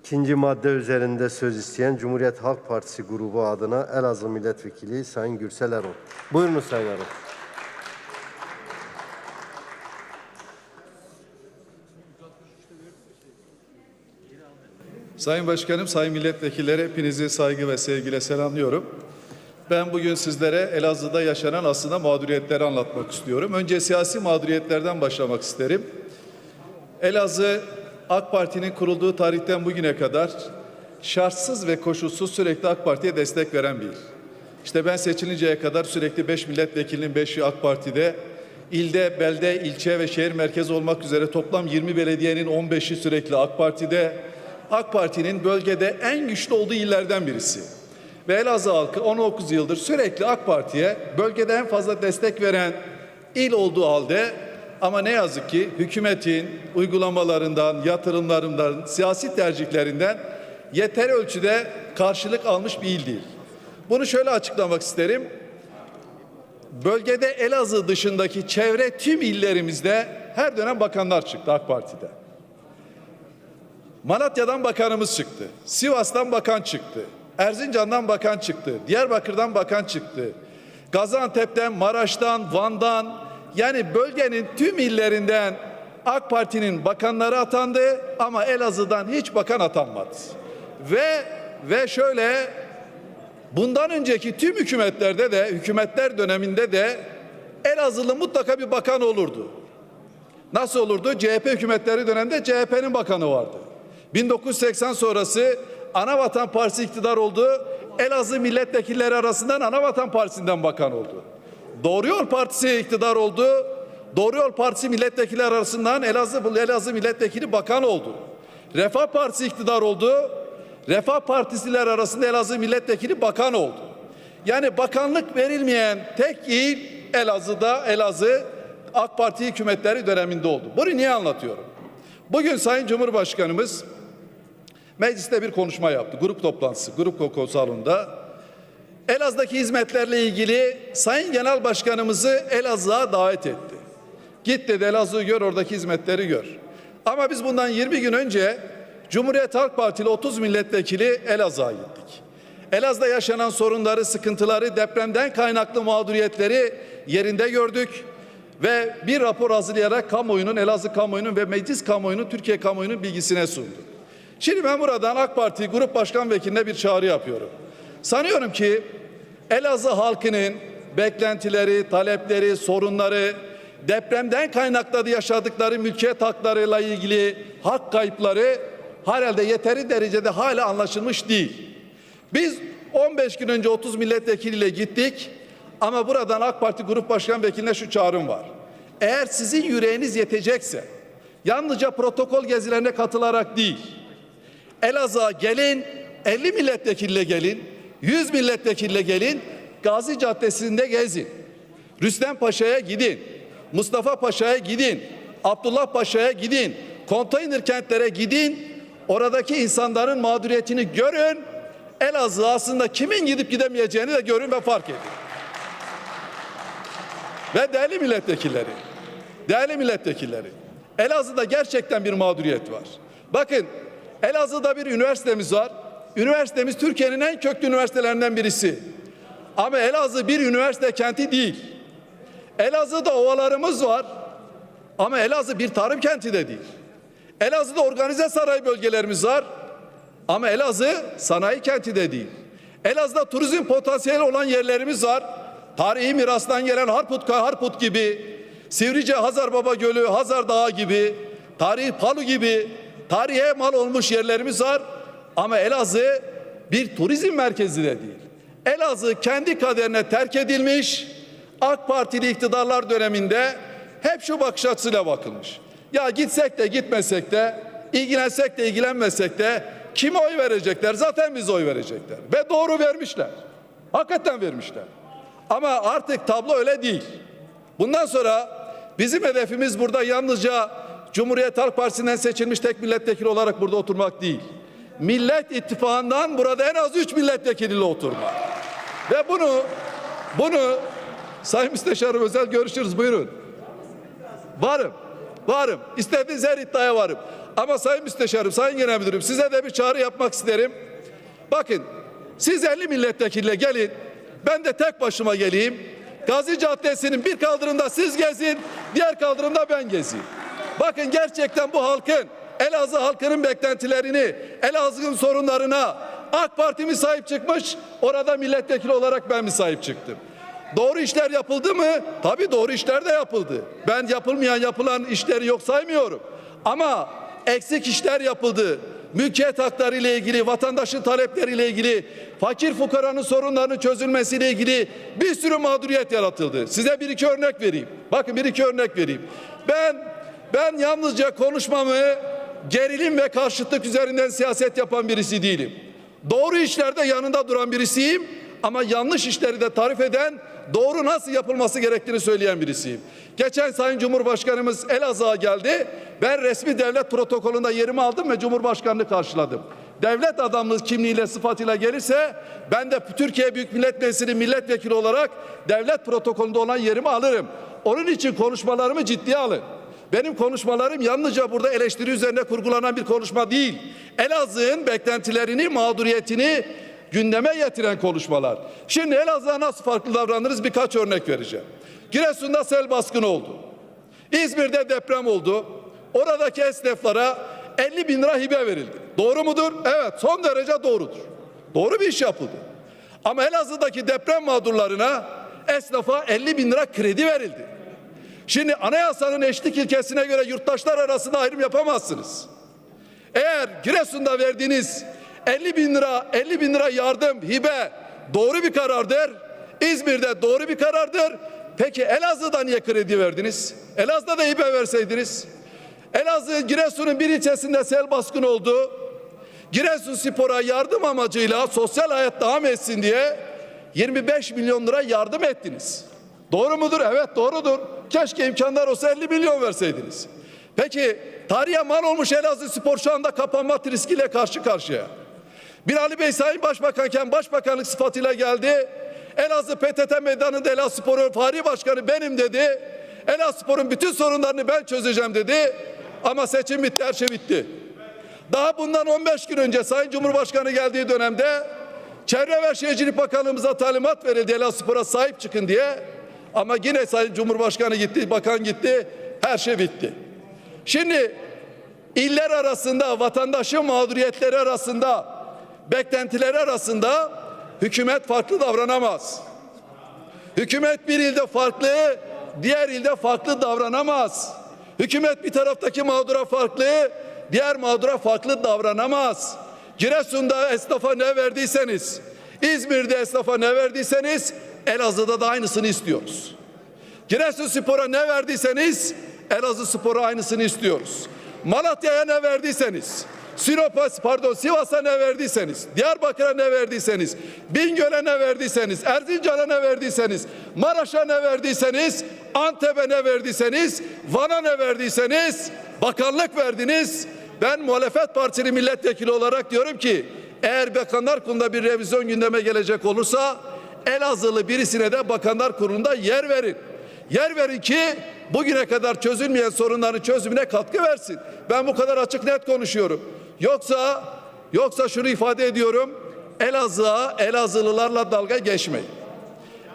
İkinci madde üzerinde söz isteyen Cumhuriyet Halk Partisi grubu adına Elazığ Milletvekili Sayın Gürsel Erol. Buyurunuz Sayın Erol. Sayın Başkanım, Sayın Milletvekilleri hepinizi saygı ve sevgiyle selamlıyorum. Ben bugün sizlere Elazığ'da yaşanan aslında mağduriyetleri anlatmak istiyorum. Önce siyasi mağduriyetlerden başlamak isterim. Elazığ AK Parti'nin kurulduğu tarihten bugüne kadar şartsız ve koşulsuz sürekli AK Parti'ye destek veren bir il. İşte ben seçilinceye kadar sürekli 5 milletvekilinin 5'i AK Parti'de, ilde, belde, ilçe ve şehir merkezi olmak üzere toplam 20 belediyenin 15'i sürekli AK Parti'de. AK Parti'nin bölgede en güçlü olduğu illerden birisi. Ve Elazığ halkı 19 yıldır sürekli AK Parti'ye bölgede en fazla destek veren il olduğu halde ama ne yazık ki hükümetin uygulamalarından, yatırımlarından, siyasi tercihlerinden yeter ölçüde karşılık almış bir il değil. Bunu şöyle açıklamak isterim. Bölgede Elazığ dışındaki çevre tüm illerimizde her dönem bakanlar çıktı AK Parti'de. Malatya'dan bakanımız çıktı. Sivas'tan bakan çıktı. Erzincan'dan bakan çıktı. Diyarbakır'dan bakan çıktı. Gaziantep'ten, Maraş'tan, Van'dan yani bölgenin tüm illerinden AK Parti'nin bakanları atandı ama Elazığ'dan hiç bakan atanmadı. Ve ve şöyle bundan önceki tüm hükümetlerde de hükümetler döneminde de Elazığlı mutlaka bir bakan olurdu. Nasıl olurdu? CHP hükümetleri döneminde CHP'nin bakanı vardı. 1980 sonrası Anavatan Partisi iktidar oldu. Elazığ milletvekilleri arasından Anavatan Partisi'nden bakan oldu. Doğru Yol Partisi iktidar oldu. Doğru Yol Partisi milletvekilleri arasından Elazığ, Elazığ milletvekili bakan oldu. Refah Partisi iktidar oldu. Refah Partisiler arasında Elazığ milletvekili bakan oldu. Yani bakanlık verilmeyen tek il Elazığ'da Elazığ AK Parti hükümetleri döneminde oldu. Bunu niye anlatıyorum? Bugün Sayın Cumhurbaşkanımız mecliste bir konuşma yaptı. Grup toplantısı, grup koko salonunda. Elazığ'daki hizmetlerle ilgili Sayın Genel Başkanımızı Elazığ'a davet etti. Git dedi Elazığ'ı gör, oradaki hizmetleri gör. Ama biz bundan 20 gün önce Cumhuriyet Halk Partili 30 milletvekili Elazığ'a gittik. Elazığ'da yaşanan sorunları, sıkıntıları, depremden kaynaklı mağduriyetleri yerinde gördük ve bir rapor hazırlayarak kamuoyunun, Elazığ kamuoyunun ve meclis kamuoyunun, Türkiye kamuoyunun bilgisine sundu. Şimdi ben buradan AK Parti Grup Başkan Vekiline bir çağrı yapıyorum. Sanıyorum ki Elazığ halkının beklentileri, talepleri, sorunları, depremden kaynaklı yaşadıkları mülkiyet haklarıyla ilgili hak kayıpları herhalde yeteri derecede hala anlaşılmış değil. Biz 15 gün önce 30 milletvekiliyle gittik ama buradan AK Parti Grup Başkan Vekiline şu çağrım var. Eğer sizin yüreğiniz yetecekse yalnızca protokol gezilerine katılarak değil, Elazığ'a gelin, 50 milletvekiliyle gelin, 100 milletvekiliyle gelin, Gazi Caddesi'nde gezin. Rüstem Paşa'ya gidin, Mustafa Paşa'ya gidin, Abdullah Paşa'ya gidin, konteyner kentlere gidin, oradaki insanların mağduriyetini görün, Elazığ aslında kimin gidip gidemeyeceğini de görün ve fark edin. Ve değerli milletvekilleri, değerli milletvekilleri, Elazığ'da gerçekten bir mağduriyet var. Bakın Elazığ'da bir üniversitemiz var. Üniversitemiz Türkiye'nin en köklü üniversitelerinden birisi. Ama Elazığ bir üniversite kenti değil. Elazığ'da ovalarımız var. Ama Elazığ bir tarım kenti de değil. Elazığ'da organize sanayi bölgelerimiz var. Ama Elazığ sanayi kenti de değil. Elazığ'da turizm potansiyeli olan yerlerimiz var. Tarihi mirastan gelen Harput, Harput gibi, Sivrice Hazar Baba Gölü, Hazar Dağı gibi, tarihi Palu gibi tarihe mal olmuş yerlerimiz var. Ama Elazığ bir turizm merkezi de değil. Elazığ kendi kaderine terk edilmiş. AK Partili iktidarlar döneminde hep şu bakış açısıyla bakılmış. Ya gitsek de gitmesek de, ilgilensek de ilgilenmesek de kime oy verecekler? Zaten biz oy verecekler. Ve doğru vermişler. Hakikaten vermişler. Ama artık tablo öyle değil. Bundan sonra bizim hedefimiz burada yalnızca Cumhuriyet Halk Partisi'nden seçilmiş tek milletvekili olarak burada oturmak değil. Millet İttifakı'ndan burada en az üç milletvekiliyle oturmak. Ve bunu bunu Sayın Müsteşarım özel görüşürüz buyurun. Varım. Varım. İstediğiniz her iddiaya varım. Ama Sayın Müsteşarım, Sayın Genel Müdürüm size de bir çağrı yapmak isterim. Bakın siz 50 milletvekiliyle gelin. Ben de tek başıma geleyim. Gazi Caddesi'nin bir kaldırımda siz gezin, diğer kaldırımda ben gezeyim. Bakın gerçekten bu halkın, Elazığ halkının beklentilerini, Elazığ'ın sorunlarına AK Parti mi sahip çıkmış, orada milletvekili olarak ben mi sahip çıktım? Doğru işler yapıldı mı? Tabii doğru işler de yapıldı. Ben yapılmayan yapılan işleri yok saymıyorum. Ama eksik işler yapıldı. Mülkiyet hakları ile ilgili, vatandaşın talepleriyle ilgili, fakir fukaranın sorunlarının çözülmesiyle ilgili bir sürü mağduriyet yaratıldı. Size bir iki örnek vereyim. Bakın bir iki örnek vereyim. Ben ben yalnızca konuşmamı gerilim ve karşıtlık üzerinden siyaset yapan birisi değilim. Doğru işlerde yanında duran birisiyim ama yanlış işleri de tarif eden doğru nasıl yapılması gerektiğini söyleyen birisiyim. Geçen Sayın Cumhurbaşkanımız Elazığ'a geldi. Ben resmi devlet protokolünde yerimi aldım ve Cumhurbaşkanını karşıladım. Devlet adamı kimliğiyle sıfatıyla gelirse ben de Türkiye Büyük Millet Meclisi milletvekili olarak devlet protokolünde olan yerimi alırım. Onun için konuşmalarımı ciddiye alın. Benim konuşmalarım yalnızca burada eleştiri üzerine kurgulanan bir konuşma değil. Elazığ'ın beklentilerini, mağduriyetini gündeme getiren konuşmalar. Şimdi Elazığ'a nasıl farklı davranırız birkaç örnek vereceğim. Giresun'da sel baskını oldu. İzmir'de deprem oldu. Oradaki esnaflara 50 bin lira hibe verildi. Doğru mudur? Evet son derece doğrudur. Doğru bir iş yapıldı. Ama Elazığ'daki deprem mağdurlarına esnafa 50 bin lira kredi verildi. Şimdi anayasanın eşlik ilkesine göre yurttaşlar arasında ayrım yapamazsınız. Eğer Giresun'da verdiğiniz 50 bin lira 50 bin lira yardım hibe doğru bir karardır. İzmir'de doğru bir karardır. Peki Elazığ'da niye kredi verdiniz? Elazığ'da da hibe verseydiniz. Elazığ Giresun'un bir ilçesinde sel baskını oldu. Giresun Spor'a yardım amacıyla sosyal hayat devam etsin diye 25 milyon lira yardım ettiniz. Doğru mudur? Evet doğrudur. Keşke imkanlar olsa 50 milyon verseydiniz. Peki tarihe mal olmuş Elazığ Spor şu anda kapanma riskiyle karşı karşıya. Bir Ali Bey Sayın Başbakanken başbakanlık sıfatıyla geldi. Elazığ PTT meydanında Elazığ Spor'un fahri başkanı benim dedi. Elazığ Spor'un bütün sorunlarını ben çözeceğim dedi. Ama seçim bitti, her şey bitti. Daha bundan 15 gün önce Sayın Cumhurbaşkanı geldiği dönemde Çevre ve Şehircilik Bakanlığımıza talimat verildi Elazığ Spor'a sahip çıkın diye. Ama yine Sayın Cumhurbaşkanı gitti, bakan gitti, her şey bitti. Şimdi iller arasında, vatandaşın mağduriyetleri arasında, beklentileri arasında hükümet farklı davranamaz. Hükümet bir ilde farklı, diğer ilde farklı davranamaz. Hükümet bir taraftaki mağdura farklı, diğer mağdura farklı davranamaz. Giresun'da esnafa ne verdiyseniz, İzmir'de esnafa ne verdiyseniz Elazığ'da da aynısını istiyoruz. Giresun Spor'a ne verdiyseniz Elazığ Spor'a aynısını istiyoruz. Malatya'ya ne verdiyseniz, Sinop'a pardon Sivas'a ne verdiyseniz, Diyarbakır'a ne verdiyseniz, Bingöl'e ne verdiyseniz, Erzincan'a ne verdiyseniz, Maraş'a ne verdiyseniz, Antep'e ne verdiyseniz, Van'a ne verdiyseniz, bakanlık verdiniz. Ben muhalefet partili milletvekili olarak diyorum ki eğer bakanlar kurulunda bir revizyon gündeme gelecek olursa Elazığlı birisine de bakanlar kurulunda yer verin. Yer verin ki bugüne kadar çözülmeyen sorunların çözümüne katkı versin. Ben bu kadar açık net konuşuyorum. Yoksa yoksa şunu ifade ediyorum. Elazığ'a Elazığlılarla dalga geçmeyin.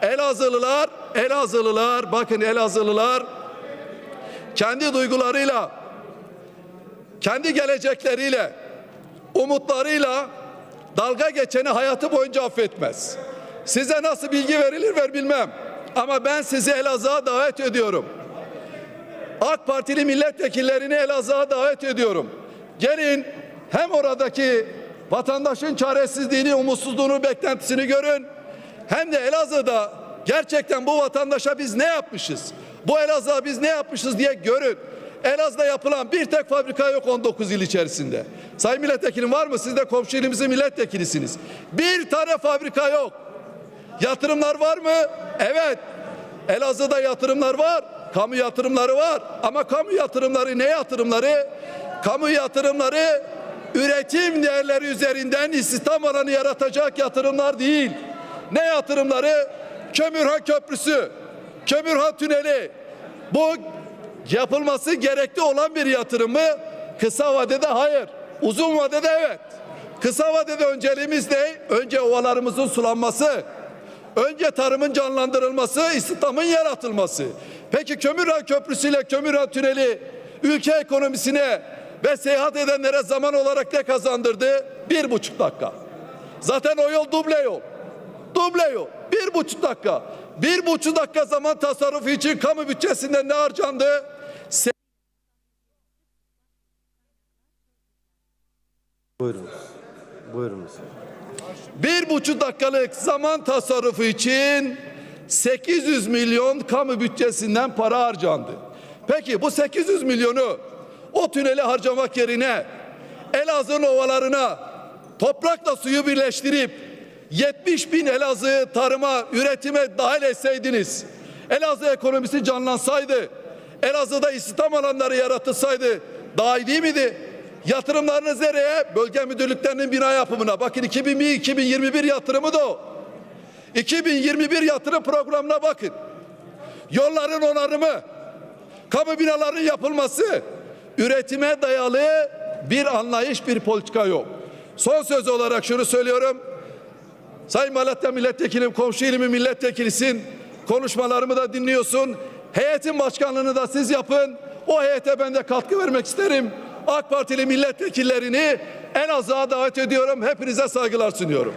Elazığlılar, Elazığlılar, bakın Elazığlılar kendi duygularıyla, kendi gelecekleriyle, umutlarıyla dalga geçeni hayatı boyunca affetmez. Size nasıl bilgi verilir ver bilmem. Ama ben sizi Elazığ'a davet ediyorum. AK Partili milletvekillerini Elazığ'a davet ediyorum. Gelin hem oradaki vatandaşın çaresizliğini, umutsuzluğunu, beklentisini görün. Hem de Elazığ'da gerçekten bu vatandaşa biz ne yapmışız? Bu Elazığ'a biz ne yapmışız diye görün. Elazığ'da yapılan bir tek fabrika yok 19 yıl içerisinde. Sayın milletvekilim var mı? Siz de komşu ilimizin milletvekilisiniz. Bir tane fabrika yok. Yatırımlar var mı? Evet. Elazığ'da yatırımlar var. Kamu yatırımları var. Ama kamu yatırımları ne yatırımları? Kamu yatırımları üretim değerleri üzerinden istihdam alanı yaratacak yatırımlar değil. Ne yatırımları? Kömürhan Köprüsü, Kömürhan Tüneli. Bu yapılması gerekli olan bir yatırım mı? Kısa vadede hayır. Uzun vadede evet. Kısa vadede önceliğimiz ne? Önce ovalarımızın sulanması. Önce tarımın canlandırılması, istihdamın yaratılması. Peki Kömürhan Köprüsü ile Kömürhan Tüneli ülke ekonomisine ve seyahat edenlere zaman olarak ne kazandırdı? Bir buçuk dakika. Zaten o yol duble yol. Duble yol. Bir buçuk dakika. Bir buçuk dakika zaman tasarrufu için kamu bütçesinden ne harcandı? Se- Buyurunuz. Buyurunuz. Bir buçuk dakikalık zaman tasarrufu için 800 milyon kamu bütçesinden para harcandı. Peki bu 800 milyonu o tüneli harcamak yerine Elazığ'ın ovalarına toprakla suyu birleştirip 70 bin Elazığ tarıma, üretime dahil etseydiniz, Elazığ ekonomisi canlansaydı, Elazığ'da istihdam alanları yaratılsaydı daha iyi değil miydi? Yatırımlarınız nereye? Bölge müdürlüklerinin bina yapımına. Bakın 2021 yatırımı da o. 2021 yatırım programına bakın. Yolların onarımı, kamu binalarının yapılması, üretime dayalı bir anlayış, bir politika yok. Son söz olarak şunu söylüyorum. Sayın Malatya milletvekilim, komşu ilimin milletvekilisin. Konuşmalarımı da dinliyorsun. Heyetin başkanlığını da siz yapın. O heyete ben de katkı vermek isterim. AK Partili milletvekillerini en davet ediyorum. Hepinize saygılar sunuyorum.